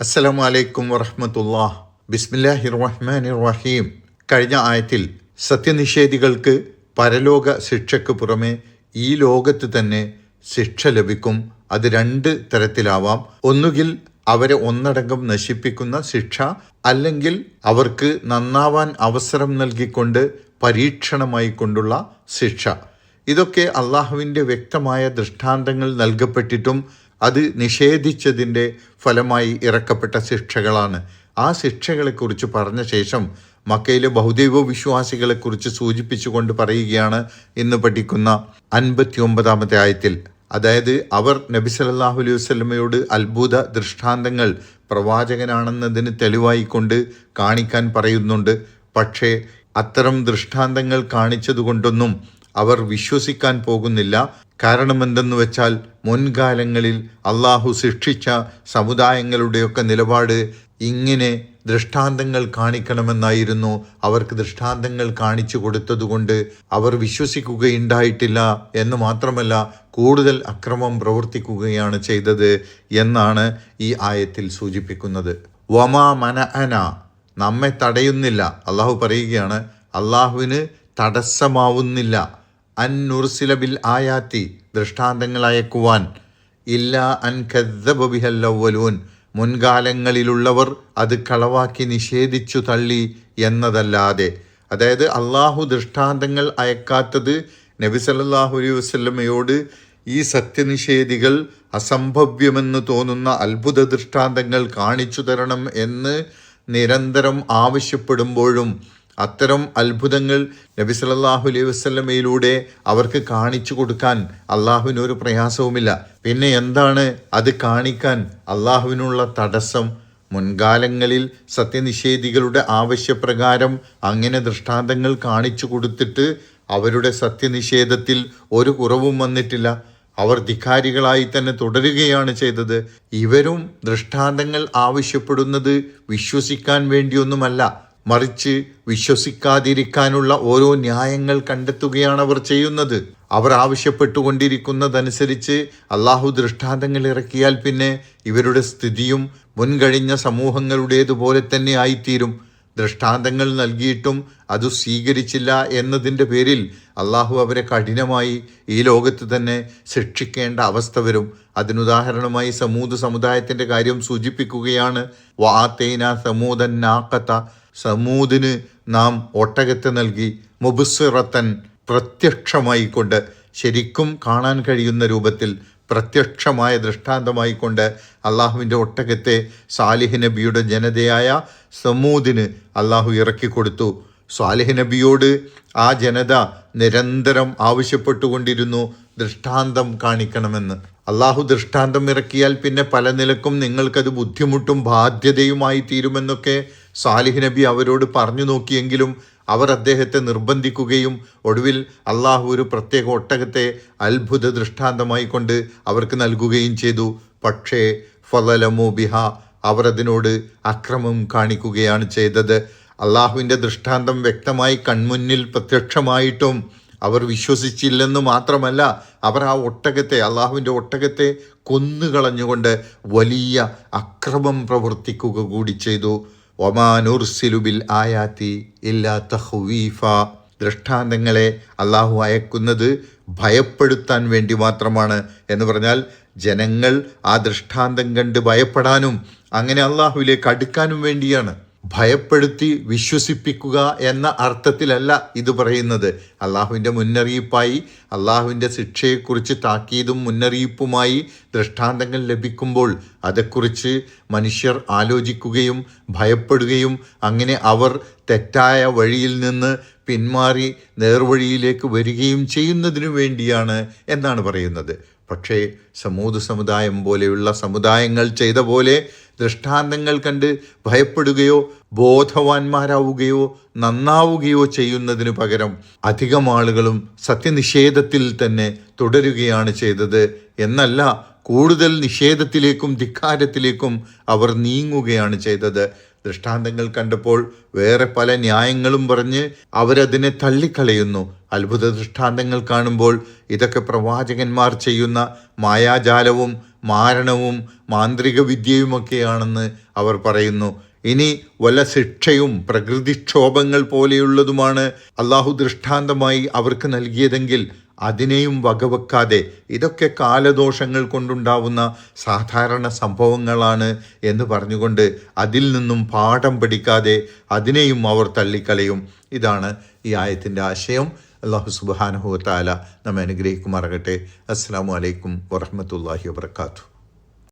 അസ്സലാമു അലൈക്കും വറഹമത്തുല്ലാ ബിസ്മില്ലാഹിർ റഹ്മാനിർ റഹീം കഴിഞ്ഞ ആയത്തിൽ സത്യനിഷേധികൾക്ക് പരലോക ശിക്ഷയ്ക്ക് പുറമെ ഈ ലോകത്ത് തന്നെ ശിക്ഷ ലഭിക്കും. അത് രണ്ട് തരത്തിലാവാം. ഒന്നുകിൽ അവരെ ഒന്നടങ്കം നശിപ്പിക്കുന്ന ശിക്ഷ അല്ലെങ്കിൽ അവർക്ക് നന്നാവാൻ അവസരം നൽകിക്കൊണ്ട് പരീക്ഷണമായി കൊണ്ടുള്ള ശിക്ഷ. ഇതൊക്കെ അള്ളാഹുവിന്റെ വ്യക്തമായ ദൃഷ്ടാന്തങ്ങൾ നൽകപ്പെട്ടിട്ടും അത് നിഷേധിച്ചതിന്റെ ഫലമായി ഇറക്കപ്പെട്ട ശിക്ഷകളാണ്. ആ ശിക്ഷകളെക്കുറിച്ച് പറഞ്ഞ ശേഷം മക്കയിലെ ബഹുദൈവ വിശ്വാസികളെക്കുറിച്ച് സൂചിപ്പിച്ചുകൊണ്ട് പറയുകയാണ് ഇന്ന് പഠിക്കുന്ന അൻപത്തി ഒമ്പതാമത്തെ ആയത്തിൽ. അതായത് അവർ നബി സല്ലല്ലാഹു അലൈഹി വസ്ലമയോട് അത്ഭുത ദൃഷ്ടാന്തങ്ങൾ പ്രവാചകനാണെന്നതിന് തെളിവായിക്കൊണ്ട് കാണിക്കാൻ പറയുന്നുണ്ട്. പക്ഷേ അത്തരം ദൃഷ്ടാന്തങ്ങൾ കാണിച്ചതുകൊണ്ടൊന്നും അവർ വിശ്വസിക്കാൻ പോകുന്നില്ല. കാരണമെന്തെന്ന് വെച്ചാൽ മുൻകാലങ്ങളിൽ അള്ളാഹു ശിക്ഷിച്ച സമുദായങ്ങളുടെയൊക്കെ നിലപാട് ഇങ്ങനെ ദൃഷ്ടാന്തങ്ങൾ കാണിക്കണമെന്നായിരുന്നു അവർക്ക് ദൃഷ്ടാന്തങ്ങൾ കാണിച്ചു കൊടുത്തതുകൊണ്ട് അവർ വിശ്വസിക്കുകയുണ്ടായിട്ടില്ല എന്ന് മാത്രമല്ല കൂടുതൽ അക്രമം പ്രവർത്തിക്കുകയാണ് ചെയ്തത് എന്നാണ് ഈ ആയത്തിൽ സൂചിപ്പിക്കുന്നത്. വമാ മന അന നമ്മെ തടയുന്നില്ല. അള്ളാഹു പറയുകയാണ് അള്ളാഹുവിന് തടസ്സമാവുന്നില്ല. അൻ ബിൽ ആയാത്തി ദൃഷ്ടാന്തങ്ങൾ അയക്കുവാൻ ഇല്ല അൻ കദ്ദബിഹല്ലവലൂൻ മുൻകാലങ്ങളിലുള്ളവർ അത് കളവാക്കി നിഷേധിച്ചു തള്ളി എന്നതല്ലാതെ. അതായത് അള്ളാഹു ദൃഷ്ടാന്തങ്ങൾ അയക്കാത്തത് നബി സല്ലല്ലാഹു അലൈഹി വസല്ലമയോട് ഈ സത്യനിഷേധികൾ അസംഭവ്യമെന്ന് തോന്നുന്ന അത്ഭുത ദൃഷ്ടാന്തങ്ങൾ കാണിച്ചു തരണം എന്ന് നിരന്തരം ആവശ്യപ്പെടുമ്പോഴും അത്തരം അത്ഭുതങ്ങൾ നബി സല്ലല്ലാഹു അലൈഹി വസ്ലമയിലൂടെ അവർക്ക് കാണിച്ചു കൊടുക്കാൻ അള്ളാഹുവിനൊരു പ്രയാസവുമില്ല. പിന്നെ എന്താണ് അത് കാണിക്കാൻ അള്ളാഹുവിനുള്ള തടസ്സം? മുൻകാലങ്ങളിൽ സത്യനിഷേധികളുടെ ആവശ്യപ്രകാരം അങ്ങനെ ദൃഷ്ടാന്തങ്ങൾ കാണിച്ചു കൊടുത്തിട്ട് അവരുടെ സത്യനിഷേധത്തിൽ ഒരു കുറവും വന്നിട്ടില്ല. അവർ ധിക്കാരികളായി തന്നെ തുടരുകയാണ് ചെയ്തത്. ഇവരും ദൃഷ്ടാന്തങ്ങൾ ആവശ്യപ്പെടുന്നത് വിശ്വസിക്കാൻ വേണ്ടിയൊന്നുമല്ല. മറിച്ച് വിശ്വസിക്കാതിരിക്കാനുള്ള ഓരോ ന്യായങ്ങൾ കണ്ടെത്തുകയാണ് അവർ ചെയ്യുന്നത്. അവർ ആവശ്യപ്പെട്ടുകൊണ്ടിരിക്കുന്നതനുസരിച്ച് അള്ളാഹു ദൃഷ്ടാന്തങ്ങൾ ഇറക്കിയാൽ പിന്നെ ഇവരുടെ സ്ഥിതിയും മുൻകഴിഞ്ഞ സമൂഹങ്ങളുടേതുപോലെ തന്നെ ആയിത്തീരും. ദൃഷ്ടാന്തങ്ങൾ നൽകിയിട്ടും അത് സ്വീകരിച്ചില്ല എന്നതിന്റെ പേരിൽ അള്ളാഹു അവരെ കഠിനമായി ഈ ലോകത്ത് തന്നെ ശിക്ഷിക്കേണ്ട അവസ്ഥ വരും. അതിനുദാഹരണമായി സമൂത് സമുദായത്തിന്റെ കാര്യം സൂചിപ്പിക്കുകയാണ്. വാത്തേന സമൂതൻ നാക്കത്ത സമൂതിന് നാം ഒട്ടകത്തെ നൽകി മുബുസിറത്തൻ പ്രത്യക്ഷമായി കൊണ്ട് ശരിക്കും കാണാൻ കഴിയുന്ന രൂപത്തിൽ പ്രത്യക്ഷമായ ദൃഷ്ടാന്തമായി കൊണ്ട് അള്ളാഹുവിന്റെ ഒട്ടകത്തെ സാലിഹ് നബിയുടെ ജനതയായ സമൂദിന് അള്ളാഹു ഇറക്കി കൊടുത്തു. സാലിഹ് നബിയോട് ആ ജനത നിരന്തരം ആവശ്യപ്പെട്ടുകൊണ്ടിരുന്നു ദൃഷ്ടാന്തം കാണിക്കണമെന്ന്. അള്ളാഹു ദൃഷ്ടാന്തം ഇറക്കിയാൽ പിന്നെ പല നിലക്കും നിങ്ങൾക്കത് ബുദ്ധിമുട്ടും ബാധ്യതയുമായി തീരുമെന്നൊക്കെ സാലിഹ് നബി അവരോട് പറഞ്ഞു നോക്കിയെങ്കിലും അവർ അദ്ദേഹത്തെ നിർബന്ധിക്കുകയും ഒടുവിൽ അള്ളാഹു ഒരു പ്രത്യേക ഒട്ടകത്തെ അത്ഭുത ദൃഷ്ടാന്തമായി കൊണ്ട് അവർക്ക് നൽകുകയും ചെയ്തു. പക്ഷേ ഫലലമോ ബിഹ അവർ അതിനോട് അക്രമം കാണിക്കുകയാണ് ചെയ്തത്. അള്ളാഹുവിന്റെ ദൃഷ്ടാന്തം വ്യക്തമായി കൺമുന്നിൽ പ്രത്യക്ഷമായിട്ടും അവർ വിശ്വസിച്ചില്ലെന്ന് മാത്രമല്ല അവർ ആ ഒട്ടകത്തെ അള്ളാഹുവിന്റെ ഒട്ടകത്തെ കൊന്നുകളഞ്ഞുകൊണ്ട് വലിയ അക്രമം പ്രവർത്തിക്കുക കൂടി ചെയ്തു. ഒമാനുർസിലുബിൽ ആയാത്തി ഇല്ലാ തഹ്വീഫ ദൃഷ്ടാന്തങ്ങളെ അള്ളാഹു അയക്കുന്നത് ഭയപ്പെടുത്താൻ വേണ്ടി മാത്രമാണ് എന്ന് പറഞ്ഞാൽ ജനങ്ങൾ ആ ദൃഷ്ടാന്തം കണ്ട് ഭയപ്പെടാനും അങ്ങനെ അള്ളാഹുവിലേക്ക് അടുക്കാനും വേണ്ടിയാണ്. ഭയപ്പെടുത്തി വിശ്വസിപ്പിക്കുക എന്ന അർത്ഥത്തിലല്ല ഇത് പറയുന്നത്. അള്ളാഹുവിന്റെ മുന്നറിയിപ്പായി അള്ളാഹുവിന്റെ ശിക്ഷയെക്കുറിച്ച് താക്കീതും മുന്നറിയിപ്പുമായി ദൃഷ്ടാന്തങ്ങൾ ലഭിക്കുമ്പോൾ അതേക്കുറിച്ച് മനുഷ്യർ ആലോചിക്കുകയും ഭയപ്പെടുകയും അങ്ങനെ അവർ തെറ്റായ വഴിയിൽ നിന്ന് പിന്മാറി നേർവഴിയിലേക്ക് വരികയും ചെയ്യുന്നതിനു വേണ്ടിയാണ് എന്നാണ് പറയുന്നത്. പക്ഷേ സമൂത് സമുദായം പോലെയുള്ള സമുദായങ്ങൾ ചെയ്ത പോലെ ദൃഷ്ടാന്തങ്ങൾ കണ്ട് ഭയപ്പെടുകയോ ബോധവാന്മാരാവുകയോ നന്നാവുകയോ ചെയ്യുന്നതിനു പകരം അധികം ആളുകളും സത്യനിഷേധത്തിൽ തന്നെ തുടരുകയാണ് ചെയ്തത്. എന്നല്ല കൂടുതൽ നിഷേധത്തിലേക്കും ധിക്കാരത്തിലേക്കും അവർ നീങ്ങുകയാണ് ചെയ്തത്. ദൃഷ്ടാന്തങ്ങൾ കണ്ടപ്പോൾ വേറെ പല ന്യായങ്ങളും പറഞ്ഞ് അവരതിനെ തള്ളിക്കളയുന്നു. അത്ഭുത ദൃഷ്ടാന്തങ്ങൾ കാണുമ്പോൾ ഇതൊക്കെ പ്രവാചകന്മാർ ചെയ്യുന്ന മായാജാലവും മാരണവും മാന്ത്രിക വിദ്യയുമൊക്കെയാണെന്ന് അവർ പറയുന്നു. ഇനി വല്ല ശിക്ഷയും പ്രകൃതിക്ഷോഭങ്ങൾ പോലെയുള്ളതുമാണ് അള്ളാഹു ദൃഷ്ടാന്തമായി അവർക്ക് നൽകിയതെങ്കിൽ അതിനെയും വകവെക്കാതെ ഇതൊക്കെ കാലദോഷങ്ങൾ കൊണ്ടുണ്ടാവുന്ന സാധാരണ സംഭവങ്ങളാണ് എന്ന് പറഞ്ഞുകൊണ്ട് അതിൽ നിന്നും പാഠം പഠിക്കാതെ അതിനെയും അവർ തള്ളിക്കളയും. ഇതാണ് ഈ ആയത്തിന്റെ ആശയം. അള്ളാഹു സുബാനഹു താല നമ്മെ അനുഗ്രഹിക്കുമാറാകട്ടെ. അസ്സാം വലൈക്കും വറഹമത്തല്ലാഹി വാത്തു